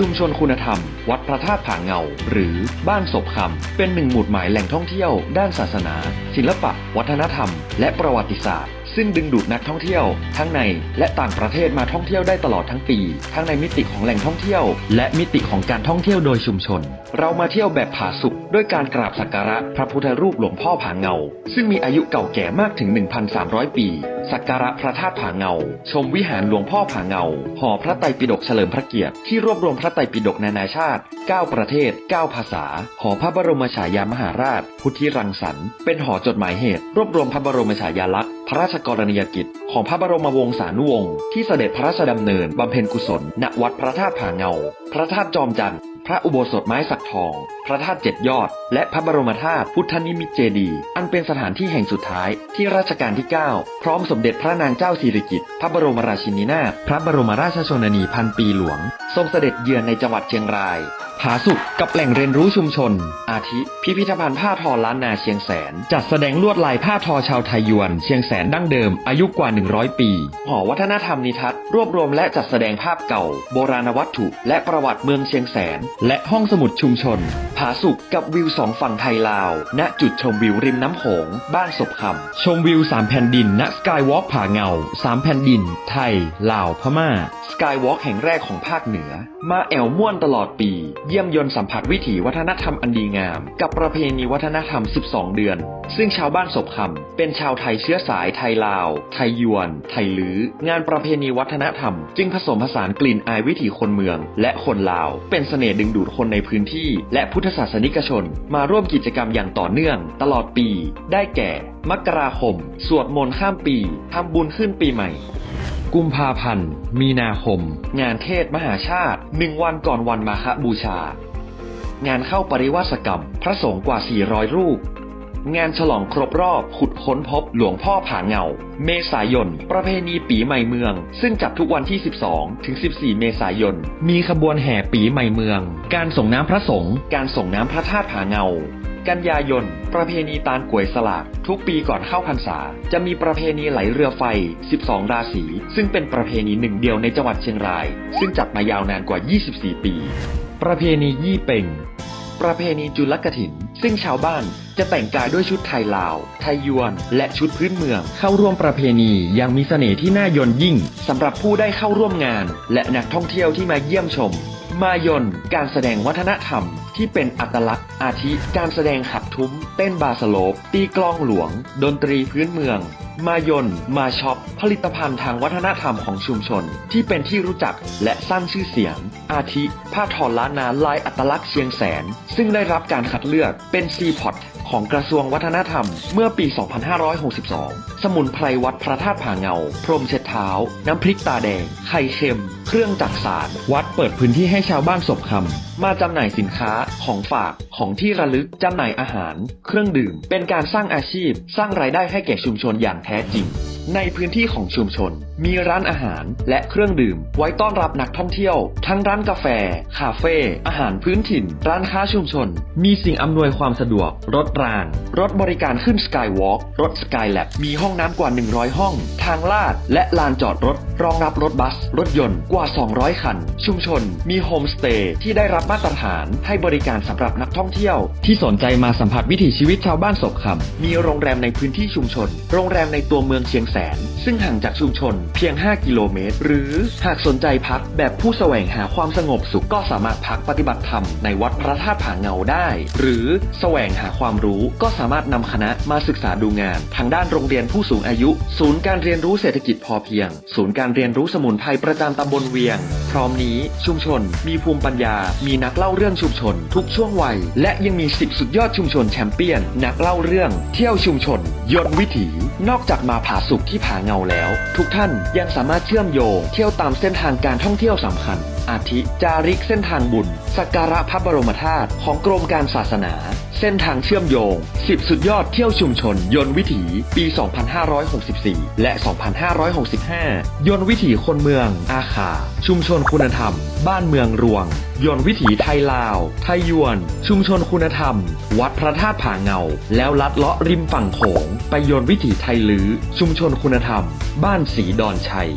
ชุมชนคุณธรรม วัดพระธาตุผาเงา หรือบ้านศพคำเป็นหนึ่งหมุดหมายแหล่งท่องเที่ยว ด้านศาสนา ศิลปะ วัฒนธรรม และประวัติศาสตร์ ซึ่งดึงดูดนักท่องเที่ยว ทั้งในและต่างประเทศมาท่องเที่ยวได้ตลอดทั้งปี ทั้งในมิติของแหล่งท่องเที่ยว และมิติของการท่องเที่ยวโดยชุมชน เรามาเที่ยวแบบผาสุกด้วยการกราบสักการะพระพุทธรูปหลวงพ่อผาเงา ซึ่งมีอายุเก่าแก่มากถึง 1,300 ปี สักการะพระธาตุผาเงา ชมวิหารหลวงพ่อผาเงา หอพระไตรปิฎกเฉลิมพระเกียรติ ที่รวบรวมพระไตรปิฎกนานาชาติ 9 ประเทศ 9 ภาษา หอพระบรมฉายามหาราช พุทธิรังสรรค์ เป็นหอจดหมายเหตุ รวบรวมพระบรมฉายาลักษณ์ พระราชกรณียกิจ ของพระบรมวงศานุวงศ์ ที่เสด็จพระราชดำเนินบำเพ็ญกุศล ณ วัดพระธาตุผาเงา พระธาตุจอมจันทร์ พระอุโบสถไม้สักทอง พระธาตุเจ็ดยอด และพระบรมธาตุพุทธนิมิตเจดีย์อันเป็นสถานที่แห่งสุดท้ายที่รัชกาลที่ 9 พร้อมสมเด็จพระนางเจ้าสิริกิติ์พระบรมราชินีนาถพระบรมราชชนนีพันปีหลวง ทรงเสด็จเยือนในจังหวัดเชียงราย ผาสุกกับแหล่งเรียนรู้ชุมชน อาทิ พิพิธภัณฑ์ผ้าทอล้านนาเชียงแสน จัดแสดงลวดลายผ้าทอชาวไทยยวน เชียงแสนดั้งเดิมอายุกว่า 100 ปี หอวัฒนธรรมนิทัศน์รวบรวมและจัดแสดงภาพเก่า โบราณวัตถุ และประวัติเมืองเชียงแสน และห้องสมุดชุมชน ผาสุกกับวิวสองฝั่งไทยลาว ณจุดชมวิวริมน้ำโขงบ้านศพคำชมวิวสามแผ่นดินณสกายวอล์กผาเงาสามแผ่นดิน ไทยลาวพม่าสกายวอล์กแห่งแรกของภาคเหนือ มาแอวม่วนตลอดปีเยี่ยมยนต์สัมผัสวิถีวัฒนธรรมอันดีงาม กับประเพณีวัฒนธรรม 12 เดือน ซึ่งชาวบ้านศพคำเป็นชาวไทยเชื้อสายไทยลาว ไทยยวน ไทยลื้องานประเพณีวัฒนธรรม จึงผสมผสานกลิ่นอายวิถีคนเมือง และคนลาว เป็นเสน่ห์ดึงดูดคนในพื้นที่ และพุทธศาสนิกชน มาร่วมกิจกรรมอย่างต่อเนื่อง ตลอดปี ได้แก่ มกราคม สวดมนต์ข้ามปีทำบุญขึ้นปีใหม่ กุมภาพันธ์ มีนาคม งานเทศมหาชาติหนึ่งวันก่อนวันมาฆบูชา งานเข้าปริวาสกรรม พระสงฆ์กว่า 400 รูป งานฉลองครบรอบขุดค้นพบหลวงพ่อผาเงา เมษายน ประเพณีปีใหม่เมือง ซึ่งจัดทุกวันที่ 12 ถึง 14 เมษายน มีขบวนแห่ปีใหม่เมือง การส่งน้ำพระสงฆ์ การส่งน้ำพระธาตุผาเงา กันยายน ประเพณีตาลกวยสลาก ทุกปีก่อนเข้าพรรษา จะมีประเพณีไหลเรือไฟ 12 ราศี ซึ่งเป็นประเพณีหนึ่งเดียวในจังหวัดเชียงราย ซึ่งจัดมายาวนานกว่า 24 ปี ประเพณียี่เป่งประเพณีจุลกถิน ซึ่งชาวบ้านจะแต่งกายด้วยชุดไทยลาว ไทยยวน และชุดพื้นเมือง เข้าร่วมประเพณีย่างมีเสน่ห์ที่น่ายนยิ่งสำหรับผู้ได้เข้าร่วมงาน และนักท่องเที่ยวที่มาเยี่ยมชม มายนการแสดงวัฒนธรรมที่เป็นอัตลักษณ์ อาทิการแสดงขับทุ้ม เต้นบาสโลป ตีกลองหลวง ดนตรีพื้นเมือง มายนมาช็อป ผลิตภัณฑ์ทางวัฒนธรรมของชุมชน ที่เป็นที่รู้จักและสร้างชื่อเสียง อาทิผ้าทอล้านนาลายอัตลักษณ์เชียงแสน ซึ่งได้รับการคัดเลือกเป็นซีพอต ของกระทรวงวัฒนธรรม เมื่อปี 2562 สมุนไพรวัดพระธาตุผาเงา พรมเช็ดเท้า น้ำพริกตาแดง ไข่เค็ม เครื่องจักสาร วัดเปิดพื้นที่ให้ชาวบ้านศพคำ มาจำหน่ายสินค้า ของฝาก ของที่ระลึก จำหน่ายอาหาร เครื่องดื่ม เป็นการสร้างอาชีพ สร้างรายได้ให้แก่ชุมชนอย่างแท้จริง ในพื้นที่ของชุมชน มีร้านอาหารและเครื่องดื่ม ไว้ต้อนรับนักท่องเที่ยว ทั้งร้านกาแฟ คาเฟ่อาหารพื้นถิ่น ร้านค้าชุมชน มีสิ่งอำนวยความสะดวก รถราง รถบริการขึ้นสกายวอล์กรถสกายแลบมีห้องน้ำกว่า 100 ห้อง ทางลาด และลานจอดรถ รองรับรถบัส รถยนต์กว่า 200 คัน ชุมชน มีโฮมสเตย์ที่ได้รับมาตรฐานให้บริการสำหรับนักท่องเที่ยว ที่สนใจมาสัมผัสวิถีชีวิตชาวบ้านศพคำมีโรงแรมในพื้นที่ชุมชน โรงแรมในตัวเมืองเชียงแสน ซึ่งห่างจากชุมชนเพียง 5 กิโลเมตร หรือหากสนใจพักแบบผู้แสวงหาความสงบสุขก็สามารถพักปฏิบัติธรรมในวัดพระธาตุผาเงาได้ หรือแสวงหาความรู้ก็สามารถนำคณะมาศึกษาดูงาน ทางด้านโรงเรียนผู้สูงอายุ ศูนย์การเรียนรู้เศรษฐกิจพอเพียง ศูนย์การเรียนรู้สมุนไพรประจำตำบลเวียง พร้อมนี้ชุมชน มีภูมิปัญญา มีนักเล่าเรื่องชุมชน ทุกช่วงวัย และยังมี 10 สุดยอดชุมชนแชมเปี้ยน นักเล่าเรื่อง เที่ยวชุมชน ยนต์วิถี นอกจากมาผาสุกที่ผาเงาแล้ว ทุกท่านยังสามารถเชื่อมโยง เที่ยวตามเส้นทางการท่องเที่ยวสำคัญ อาทิ จาริกเส้นทางบุญ สักการะพระบรมธาตุของกรมการศาสนา เส้นทางเชื่อมโยง 10 สุดยอดเที่ยวชุมชน ยนต์วิถี ปี 2564 และ 2565 ยนต์วิถีคนเมือง อาคา ชุมชนคุณธรรม บ้านเมืองรวง ยนต์วิถีไทยลาว ไทยยวน ชุมชนคุณธรรม วัดพระธาตุผาเงา แล้วลัดเลาะริมฝั่งโขง ไปยนต์วิถีไทยลือ ชุมชนคุณธรรม บ้านสีดอนชัย